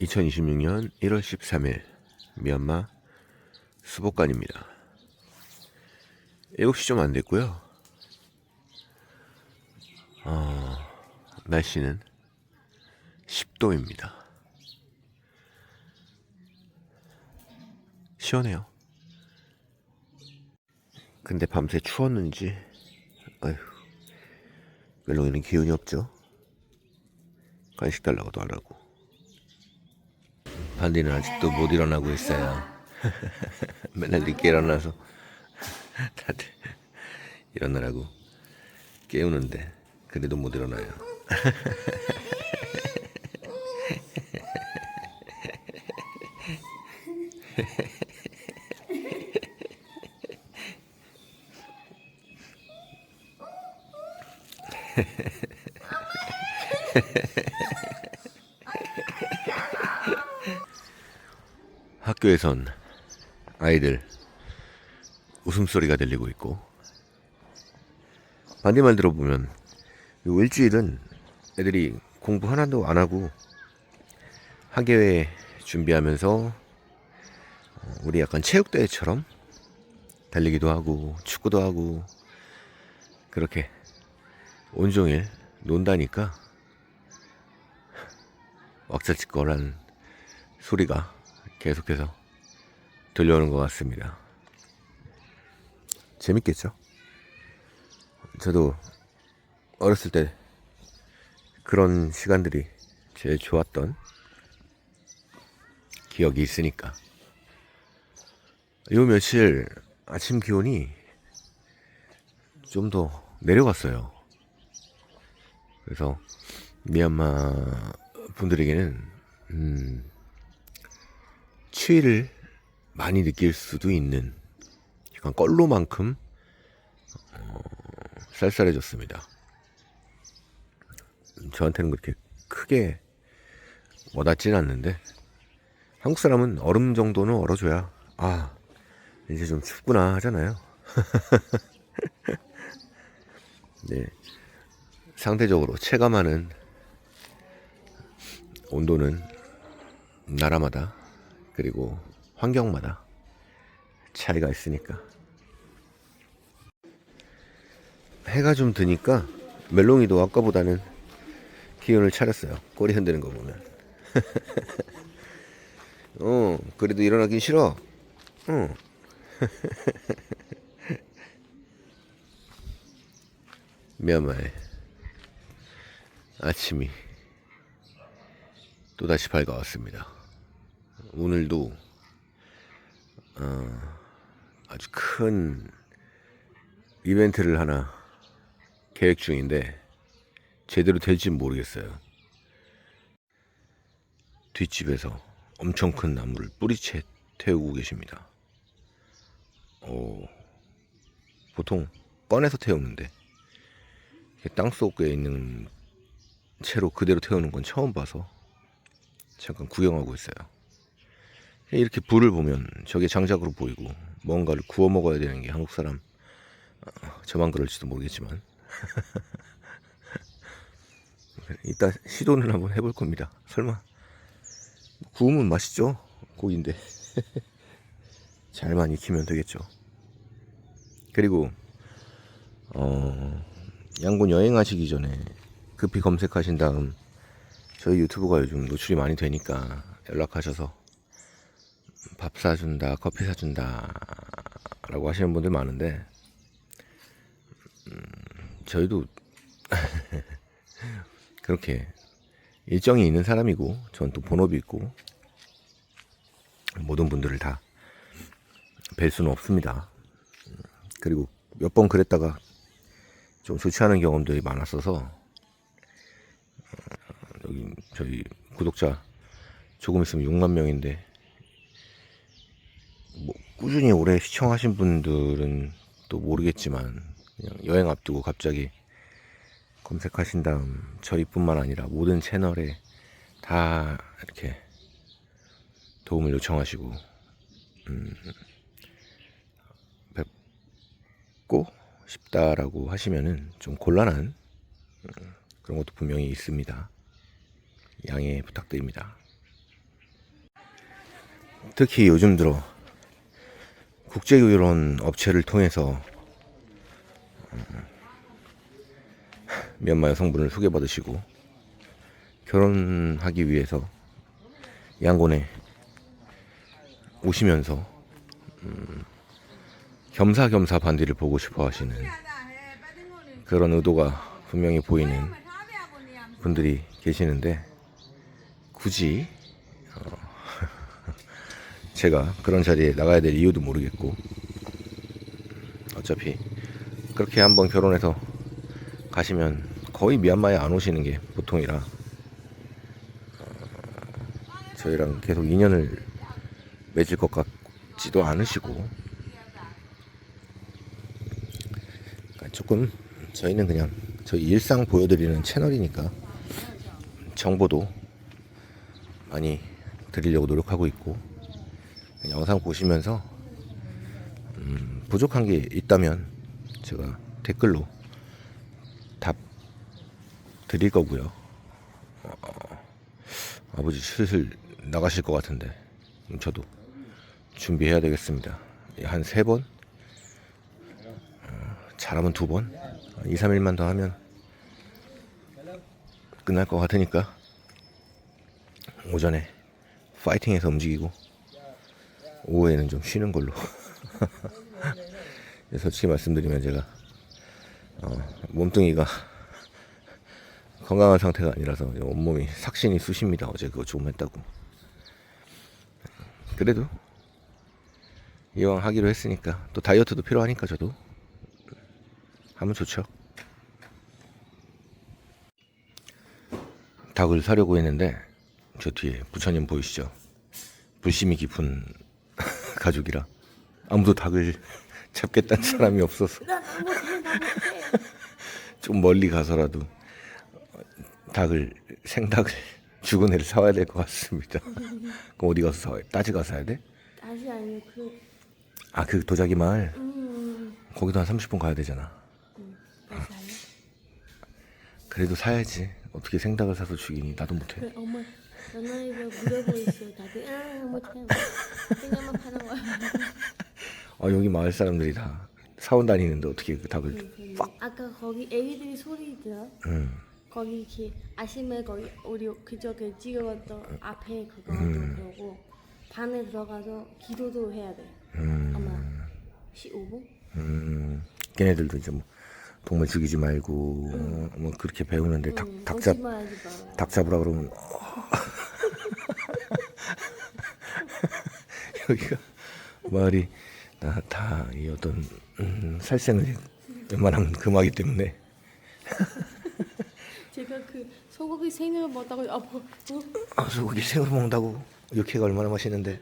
2026년 1월 13일 미얀마 수복관입니다. 7시 좀 안 됐고요. 어, 날씨는 10도입니다. 시원해요. 근데 밤새 추웠는지 아휴 멜롱이는 기운이 없죠. 간식 달라고도 안 하고. 반디는 아직도 못 일어나고 있어요. 맨날 늦게 일어나서 다들 일어나라고 깨우는데 그래도 못 일어나요. 학교에선 아이들 웃음소리가 들리고 있고 반대말 들어보면 요 일주일은 애들이 공부 하나도 안 하고 학예회 준비하면서 어, 우리 약간 체육대회처럼 달리기도 하고 축구도 하고 그렇게 온종일 논다니까 왁자지껄한 소리가 계속해서 들려오는 것 같습니다. 재밌겠죠? 저도 어렸을 때 그런 시간들이 제일 좋았던 기억이 있으니까. 요 며칠 아침 기온이 좀 더 내려갔어요. 그래서 미얀마 분들에게는 음, 추위를 많이 느낄 수도 있는 약간 껄로만큼 어, 쌀쌀해졌습니다. 저한테는 그렇게 크게 와닿지는 않는데 한국 사람은 얼음 정도는 얼어줘야 아 이제 좀 춥구나 하잖아요. 네 상대적으로 체감하는 온도는 나라마다 그리고 환경마다 차이가 있으니까. 해가 좀 드니까 멜롱이도 아까보다는 기운을 차렸어요. 꼬리 흔드는 거 보면. 어 그래도 일어나긴 싫어. 어. 미얀마의 아침이 또다시 밝아왔습니다 오늘도 어, 아주 큰 이벤트를 하나 계획 중인데 제대로 될지 모르겠어요. 뒷집에서 엄청 큰 나무를 뿌리채 태우고 계십니다. 오, 보통 꺼내서 태우는데 땅 속에 있는 채로 그대로 태우는 건 처음 봐서 잠깐 구경하고 있어요. 이렇게 불을 보면 저게 장작으로 보이고 뭔가를 구워 먹어야 되는 게 한국 사람 어, 저만 그럴지도 모르겠지만 이따 시도는 한번 해볼 겁니다. 설마 구우면 맛있죠? 고기인데 잘만 익히면 되겠죠. 그리고 어, 양곤 여행하시기 전에 급히 검색하신 다음 저희 유튜브가 요즘 노출이 많이 되니까 연락하셔서 밥 사준다, 커피 사준다 라고 하시는 분들 많은데 음, 저희도 그렇게 일정이 있는 사람이고 전 또 본업이 있고 모든 분들을 다 뵐 수는 없습니다. 그리고 몇 번 그랬다가 좀 좋지 않은 경험들이 많았어서 어, 여기 저희 구독자 조금 있으면 6만 명인데 뭐 꾸준히 오래 시청하신 분들은 또 모르겠지만 그냥 여행 앞두고 갑자기 검색하신 다음 저희뿐만 아니라 모든 채널에 다 이렇게 도움을 요청하시고 음, 뵙고 싶다라고 하시면은 좀 곤란한 음, 그런 것도 분명히 있습니다. 양해 부탁드립니다. 특히 요즘 들어 국제교련 업체를 통해서 음, 미얀마 여성분을 소개받으시고 결혼하기 위해서 양곤에 오시면서 음, 겸사겸사 반디를 보고 싶어 하시는 그런 의도가 분명히 보이는 분들이 계시는데 굳이 어, 제가 그런 자리에 나가야 될 이유도 모르겠고. 어차피 그렇게 한번 결혼해서 가시면 거의 미얀마에 안 오시는 게 보통이라 어, 저희랑 계속 인연을 맺을 것 같지도 않으시고. 그러니까 조금 저희는 그냥 저희 일상 보여드리는 채널이니까 정보도 많이 드리려고 노력하고 있고 영상 보시면서 음, 부족한 게 있다면 제가 댓글로 답 드릴 거고요. 어, 아버지 슬슬 나가실 것 같은데 음, 저도 준비해야 되겠습니다. 한 세 번, 어, 잘하면 두 번, 2, 3일만 더 하면 끝날 것 같으니까 오전에 파이팅해서 움직이고 오후에는 좀 쉬는 걸로. 솔직히 말씀드리면 제가 어, 몸뚱이가 건강한 상태가 아니라서 온몸이 삭신이 쑤십니다. 어제 그거 조금 했다고. 그래도 이왕 하기로 했으니까 또 다이어트도 필요하니까 저도 하면 좋죠. 닭을 사려고 했는데 저 뒤에 부처님 보이시죠? 불심이 깊은 가족이라 아무도 닭을 잡겠다는 사람이 없어서 좀 멀리 가서라도 닭을 생닭을 죽은 애를 사와야 될 것 같습니다. 그럼 어디 가서 사와요? 따지 가서 사야 돼? 다시 아니고 그아 그 도자기 마을 음, 거기도 한 30분 가야 되잖아. 다시 아니. 그래도 사야지. 어떻게 생닭을 사서 죽이니? 나도 못해. 그 엄마 너나 이거 물어보고 있어. 다들 아 못해. 그냥만 파는 거야. 아 여기 마을 사람들이 다 사원 다니는데 어떻게 그 닭을? 아까 거기 애기들이 소리 들어? 음. 거기 이렇게 아침에 거기 우리 그저께 찍어봤던 앞에 그거 음. 그러고 반에 들어가서 기도도 해야 돼. 음. 아마 15분? 음, 걔네들도 이제 뭐 동물 죽이지 말고 어, 뭐 그렇게 배우는데 닭, 응, 닭 잡. 닭 잡으라 그러면 여기가 마을이 다이 어떤 음, 살생을 웬만하면 금하기 때문에 제가 그 소고기 생을 먹다가 아파. 어? 아, 소고기 생으로 먹는다고 육회가 얼마나 맛있는데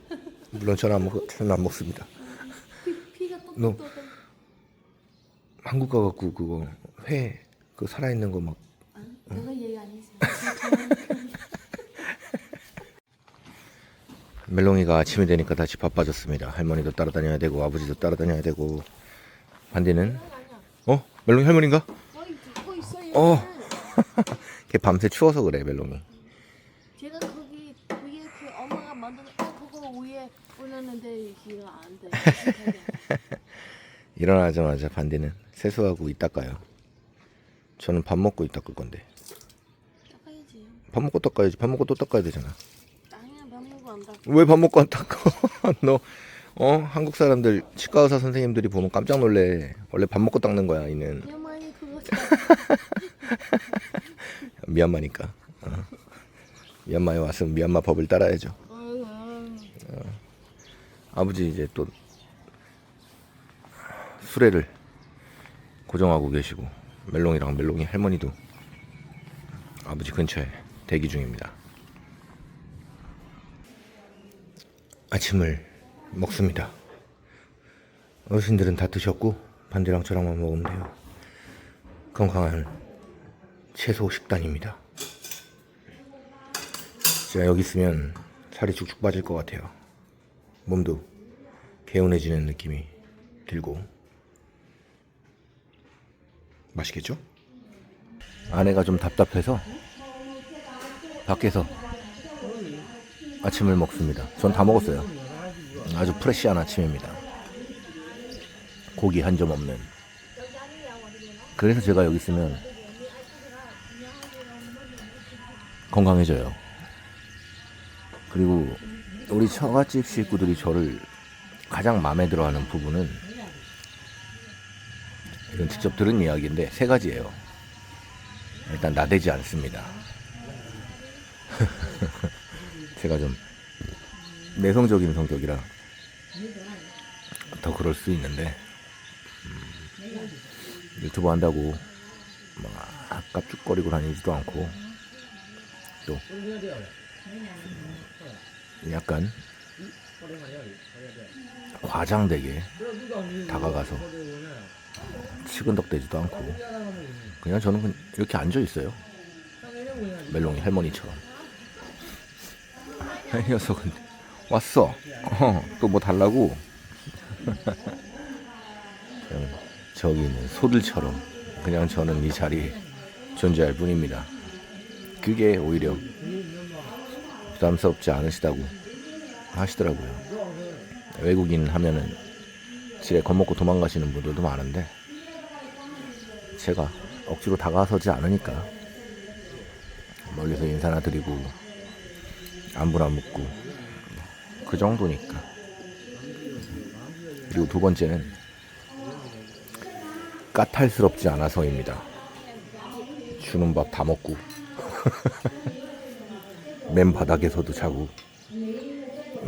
물론 저는 안 먹, 저는 안 먹습니다. 피, 피가 너-. 한국 가갖고 그거 회 그 살아있는 거막 아, 내가 얘기 안 했어. 멜롱이가 아침이 되니까 다시 바빠졌습니다. 할머니도 따라다녀야 되고 아버지도 따라다녀야 되고 반디는 어 멜롱이 할머니인가? 어. 걔 밤새 추워서 그래 멜롱이. 제가 거기 위에 그 엄마가 만든 어 그거 위에 올렸는데 이가 안 돼. 일어나자마자 반디는 세수하고 이따 까요. 저는 밥 먹고 이따 끌 건데 닦아야지. 밥 먹고 닦아야지. 밥 먹고 또 닦아야 되잖아. 왜 밥 먹고 안 닦아? 너 어? 한국 사람들 치과 의사 선생님들이 보면 깜짝 놀래. 원래 밥 먹고 닦는 거야 이는. 야만이 그거 미얀마니까. 어. 미얀마에 왔으면 미얀마 법을 따라야죠. 아버지 이제 또 수레를 고정하고 계시고 멜롱이랑 멜롱이 할머니도 아버지 근처에 대기 중입니다. 아침을 먹습니다. 어르신들은 다 드셨고 반디랑 저랑만 먹으면 돼요. 건강한 채소 식단입니다. 제가 여기 있으면 살이 쭉쭉 빠질 것 같아요. 몸도 개운해지는 느낌이 들고 맛있겠죠? 아내가 좀 답답해서 밖에서 아침을 먹습니다. 전 다 먹었어요. 아주 프레시한 아침입니다. 고기 한 점 없는. 그래서 제가 여기 있으면 건강해져요. 그리고 우리 처갓집 식구들이 저를 가장 마음에 들어하는 부분은 이건 직접 들은 이야기인데 세 가지예요. 일단 나대지 않습니다. 제가 좀 내성적인 성격이라 더 그럴 수 있는데 음, 유튜브 한다고 막 깝죽거리고 다니지도 않고 또 약간 과장되게 다가가서 치근덕대지도 않고 그냥 저는 이렇게 앉아 있어요. 멜롱이 할머니처럼. 이 녀석은 왔어. 어, 또 뭐 달라고? 저기 있는 소들처럼 그냥 저는 이 자리에 존재할 뿐입니다. 그게 오히려 부담스럽지 않으시다고 하시더라고요. 외국인 하면은 집에 겁먹고 도망가시는 분들도 많은데 제가 억지로 다가서지 않으니까 멀리서 인사나 드리고 안부나 묻고. 그 정도니까. 그리고 두 번째는 까탈스럽지 않아서입니다. 주는 밥 다 먹고. 맨 바닥에서도 자고.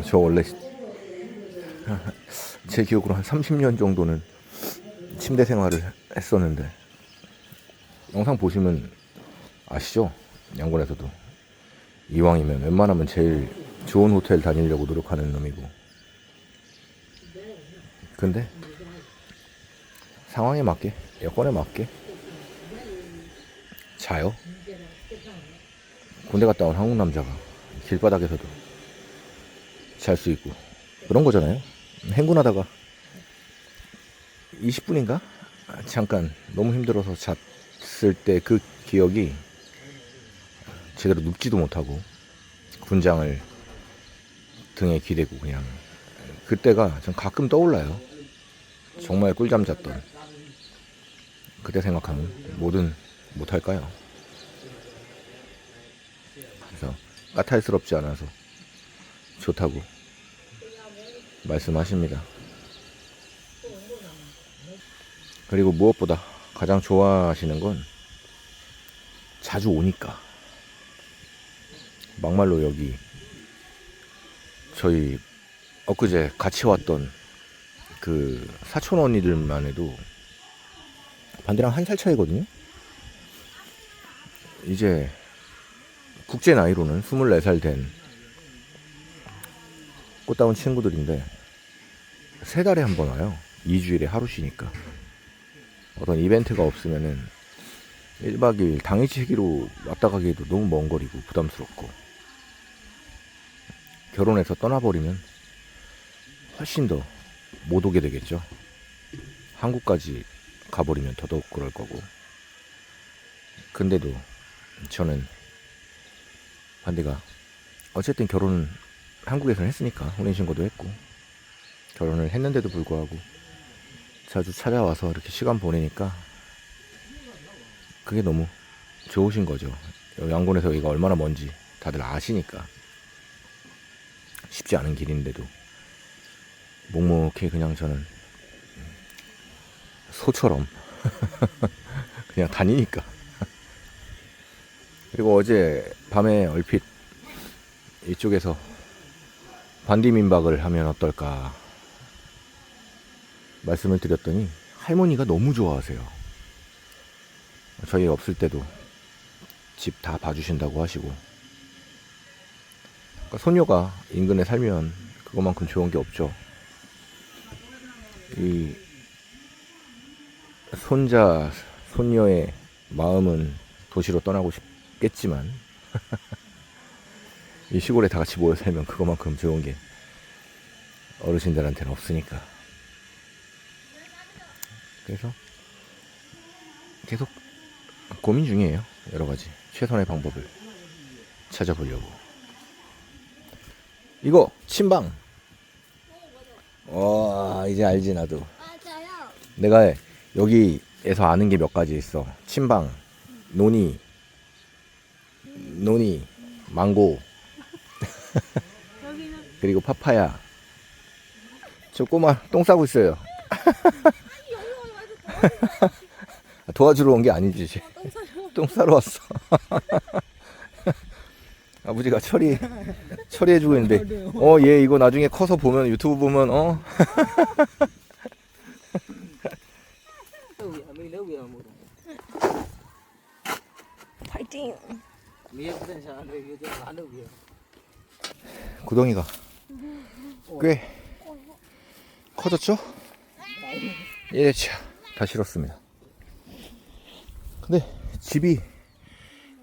저 원래 제 기억으로 한 30년 정도는 침대 생활을 했었는데. 영상 보시면 아시죠? 양곤에서도 이왕이면 웬만하면 제일 좋은 호텔 다니려고 노력하는 놈이고. 근데 상황에 맞게 여건에 맞게 자요. 군대 갔다 온 한국 남자가 길바닥에서도 잘 수 있고. 그런 거잖아요. 행군하다가 20분인가? 잠깐 너무 힘들어서 잤을 때 그 기억이 제대로 눕지도 못하고 군장을 등에 기대고 그냥 그때가 전 가끔 떠올라요. 정말 꿀잠 잤던 그때 생각하면 뭐든 못할까요? 그래서 까탈스럽지 않아서 좋다고 말씀하십니다. 그리고 무엇보다 가장 좋아하시는 건 자주 오니까 막말로 여기 저희 엊그제 같이 왔던 그 사촌 언니들만 해도 반대랑 한 살 차이거든요. 이제 국제 나이로는 24살 된 꽃다운 친구들인데 세 달에 한 번 와요. 2주일에 하루 쉬니까. 어떤 이벤트가 없으면은 1박 2일 당일치기로 왔다 가기에도 너무 먼 거리고 부담스럽고 결혼해서 떠나버리면 훨씬 더 못 오게 되겠죠. 한국까지 가버리면 더더욱 그럴 거고. 근데도 저는 반대가 어쨌든 결혼은 한국에서 했으니까 혼인신고도 했고 결혼을 했는데도 불구하고 자주 찾아와서 이렇게 시간 보내니까 그게 너무 좋으신 거죠. 양곤에서 여기가 얼마나 먼지 다들 아시니까 쉽지 않은 길인데도 묵묵히 그냥 저는 소처럼 그냥 다니니까 그리고 어제 밤에 얼핏 이쪽에서 반디민박을 하면 어떨까 말씀을 드렸더니 할머니가 너무 좋아하세요. 저희 없을 때도 집 다 봐주신다고 하시고 그러니까 소녀가 인근에 살면 그것만큼 좋은 게 없죠. 이 손자 손녀의 마음은 도시로 떠나고 싶겠지만 이 시골에 다 같이 모여 살면 그것만큼 좋은 게 어르신들한테는 없으니까. 그래서 계속 고민 중이에요. 여러 가지 최선의 방법을 찾아보려고. 이거 침방 와 이제 알지 나도. 맞아요. 내가 여기에서 아는 게 몇 가지 있어. 침방, 노니, 노니, 망고, 여기는 그리고 파파야. 저 꼬마 똥 싸고 있어요. 도와주러 온 게 아니지. 쟤. 똥 싸러 왔어. 아버지가 처리 처리해주고 있는데, 어, 얘 이거 나중에 커서 보면 유튜브 보면 어, 파이팅. 구덩이가 꽤 커졌죠? 예, 차, 다 실었습니다. 근데 집이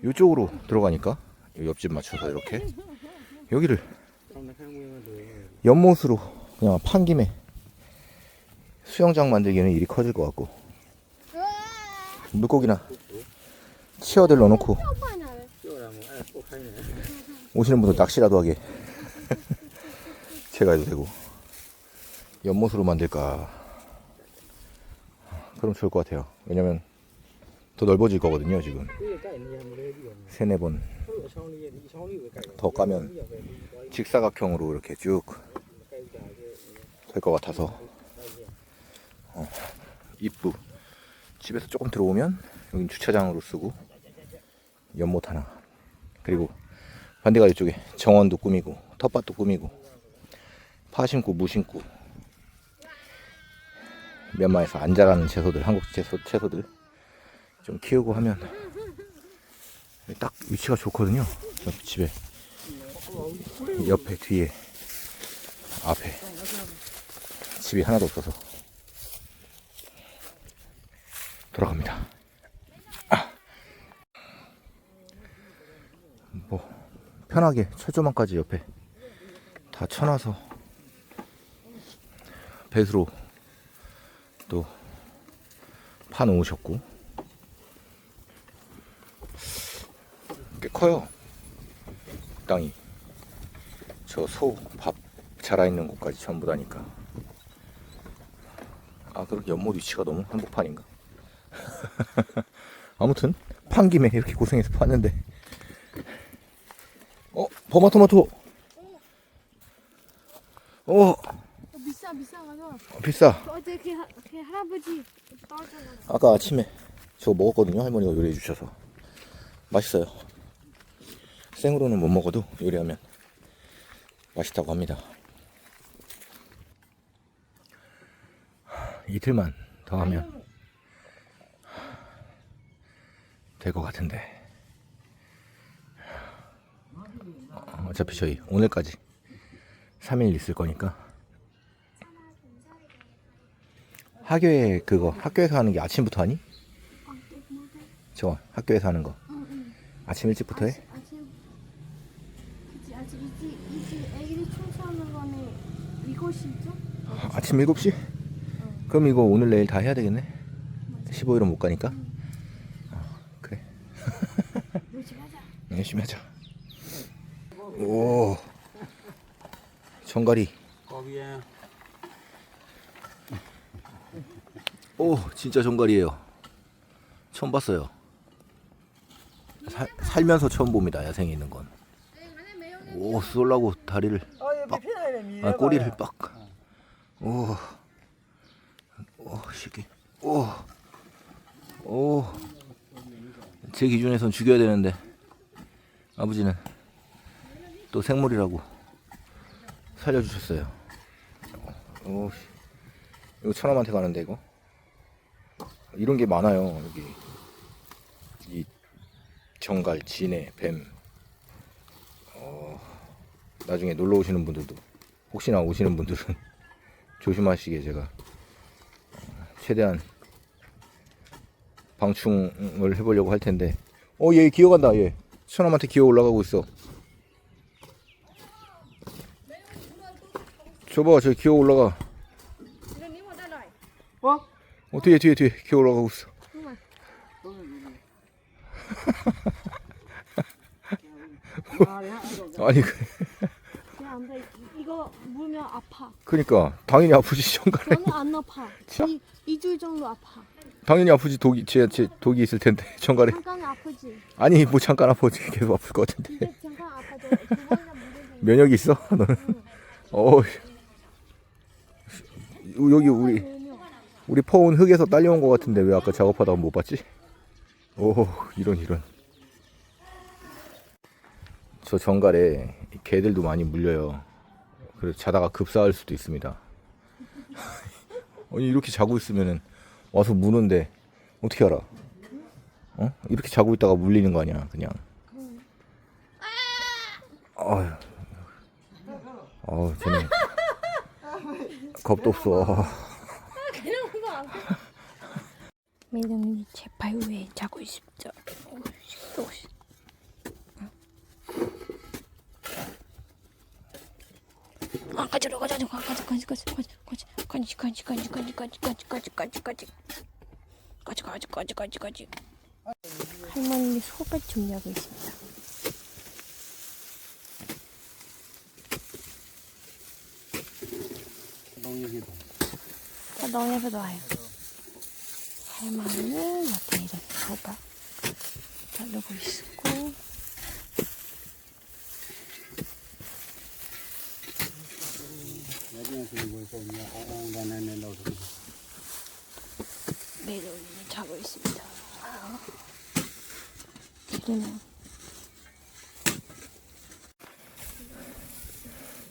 이쪽으로 들어가니까 이 옆집 맞춰서 이렇게 여기를 연못으로 그냥 판 김에 수영장 만들기에는 일이 커질 것 같고. 물고기나 치어들 넣어놓고 오시는 분들 낚시라도 하게. 제가 해도 되고. 연못으로 만들까. 그럼 좋을 것 같아요. 왜냐면 더 넓어질 거거든요 지금. 세네 번 더 까면 직사각형으로 이렇게 쭉 될 것 같아서. 어, 입구. 집에서 조금 들어오면 여긴 주차장으로 쓰고 연못 하나. 그리고 반대가 이쪽에 정원도 꾸미고 텃밭도 꾸미고 파 심고 무 심고 미얀마에서 안 자라는 채소들 한국 채소, 채소들 좀 키우고 하면 딱 위치가 좋거든요. 저 집에. 옆에 뒤에. 앞에. 집이 하나도 없어서. 돌아갑니다. 뭐 편하게 철조망까지 옆에 다 쳐놔서 배수로 또 파놓으셨고 꽤 커요 땅이 저 소 밥 자라있는 곳까지 전부 다니까 아 그렇게 연못 위치가 너무 한복판인가 아무튼 판 김에 이렇게 고생해서 팠는데 어, 버마토마토. 어, 비싸 비싸가서 비싸. 어제 그, 하- 그 할아버지 떨어졌나 아까 아침에 저거 먹었거든요. 할머니가 요리해 주셔서. 맛있어요. 생으로는 못 먹어도 요리하면 맛있다고 합니다. 이틀만 더 하면 될 것 같은데. 어, 어차피 저희 오늘까지 3일 있을 거니까 학교에 그거 학교에서 하는 게 아침부터 하니? 저 학교에서 하는 거 아침 일찍부터 해? 아침 그치 아침 일찍 일찍 애기들 청소하는 거는 이곳이죠? 아침 7시? 그럼 이거 오늘 내일 다 해야 되겠네. 15일은 못 가니까. 어, 그래. 열심히 하자. 열심히 하자 오. 정갈이. 오 진짜 정갈이에요. 처음 봤어요. 살, 살면서 처음 봅니다 야생에 있는 건 오 쏠라고 다리를 빡, 아, 꼬리를 빡 오, 오, 새끼. 오, 오. 제 기준에선 죽여야 되는데, 아버지는 또 생물이라고 살려주셨어요. 오, 씨. 이거 천암한테 가는데, 이거? 이런 게 많아요, 여기. 이 정갈, 진해, 뱀. 어, 나중에 놀러 오시는 분들도, 혹시나 오시는 분들은 조심하시게 제가 어, 최대한 방충을 해보려고 할 텐데. 어 얘 기어간다 얘. 천암한테 기어 올라가고 있어. 저봐 저 기어 올라가. 뭐? 어 뒤에 뒤에 뒤에 기어 올라가고 있어. 아니 그 이거 물 아프면 아파. 그러니까 당연히 아프지 정갈에. 저는 안 아파. 자. 이 2주 정도 아파. 당연히 아프지 독이 제, 제 독이 있을 텐데 정갈에. 잠깐 아프지. 아니 뭐 잠깐 아프지 계속 아플 것 같은데. 이제 잠깐 아파도 두 번이나 무슨 면역이 있어 너는? 어. 여기 우리 우리 퍼온 흙에서 딸려온 것 같은데 왜 아까 작업하다가 못 봤지? 오 이런 이런 저 정갈에 개들도 많이 물려요 그래서 자다가 급사할 수도 있습니다. 아니 이렇게 자고 있으면은 와서 무는데 어떻게 알아? 어? 이렇게 자고 있다가 물리는 거 아니야 그냥. 어휴. 어우 쟤는 겁도 없어. 매형이 제발 위에 자고 있습니다. 아, 가지러 가자, 가자, 가자, 가자, 가자, 가자, 가지, 가지, 가지, 가지, 가지, 가지, 가지, 가지, 가지, 가지, 가지, 가지, 가지, 가지. 할머니 소밭 준비하고 있습니다. 아, 농협에도 와요. 할머니는 옆에 이렇게 소밭 자르고 있 옹옹다나는 네, 네, 네, 자고 있습니다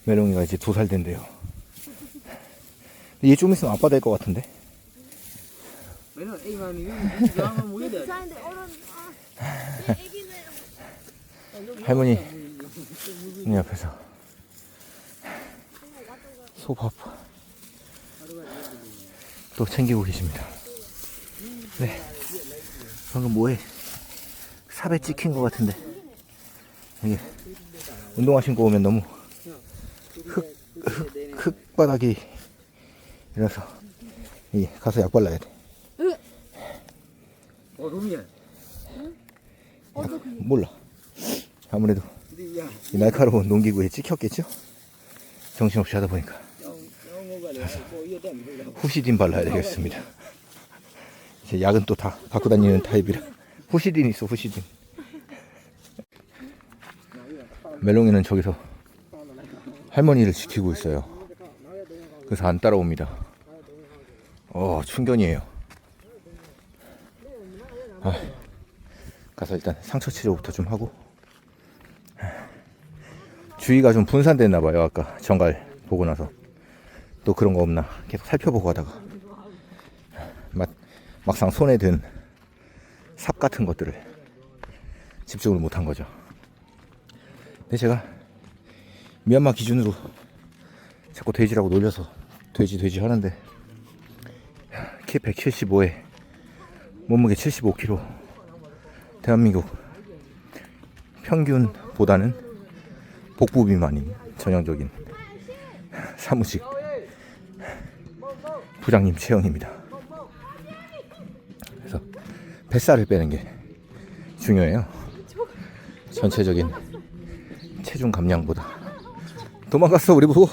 메롱이가 이제 두 살 된대요. 얘 좀 있으면 아빠 될 것 같은데. 할머니, 이 옆에서 소 바빠. 또 챙기고 계십니다. 네. 방금 뭐해? 삽에 찍힌 것 같은데. 이게 운동화 신고 오면 너무 흙, 흙, 흙바닥이 이라서 이 가서 약 발라야 돼. Ồ đúng nhỉ. 몰라. 아무래도. 이 날카로운 농기구에 찍혔겠죠? 정신없이 하다 보니까 후시딘 발라야 되겠습니다. 이제 약은 또 다 갖고 다니는 타입이라 후시딘 있어 후시딘. 멜롱이는 저기서 할머니를 지키고 있어요. 그래서 안 따라옵니다. 어 충견이에요. 아, 가서 일단 상처 치료부터 좀 하고 주위가 좀 분산됐나 봐요. 아까 정갈 보고 나서. 또 그런 거 없나? 계속 살펴보고 하다가. 막, 막상 손에 든 삽 같은 것들을 집중을 못한 거죠. 근데 제가 미얀마 기준으로 자꾸 돼지라고 놀려서 돼지 돼지 하는데 키 175에 몸무게 75kg 대한민국 평균보다는 복부 비만인 전형적인 사무직 부장님 체형입니다. 그래서 뱃살을 빼는 게 중요해요. 전체적인 체중 감량보다. 도망갔어 우리 보고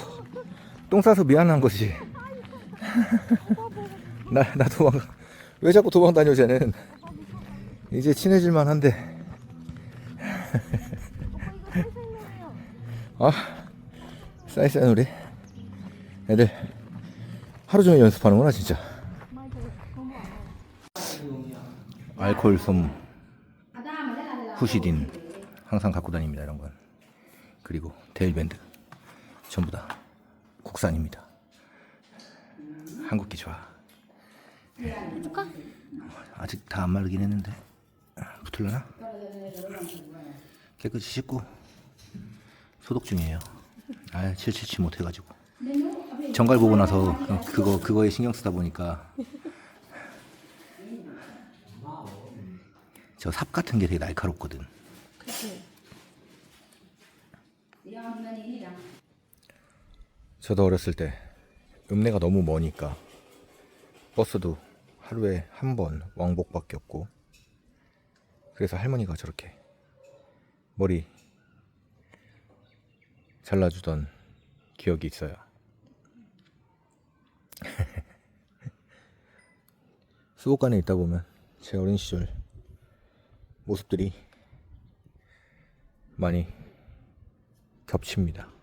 똥 싸서 미안한 것이 나, 나 도망 왜 자꾸 도망 다녀 쟤는? 이제 친해질만 한데. 아 싸이싸이 우리 애들 하루 종일 연습하는구나 진짜. 알코올 솜 후시딘 항상 갖고 다닙니다 이런 건. 그리고 데일밴드 전부 다 국산입니다. 한국기 좋아. 해줄까? 아직 다 안 마르긴 했는데. 붙을려나? 깨끗이 씻고 소독 중이에요. 아 칠칠치 못해가지고 정갈 보고 나서 그거 그거에 신경 쓰다 보니까 저 삽 같은 게 되게 날카롭거든. 저도 어렸을 때 읍내가 너무 머니까 버스도 하루에 한 번 왕복밖에 없고 그래서 할머니가 저렇게 머리 잘라주던 기억이 있어요. 수복관에 있다 보면 제 어린 시절 모습들이 많이 겹칩니다.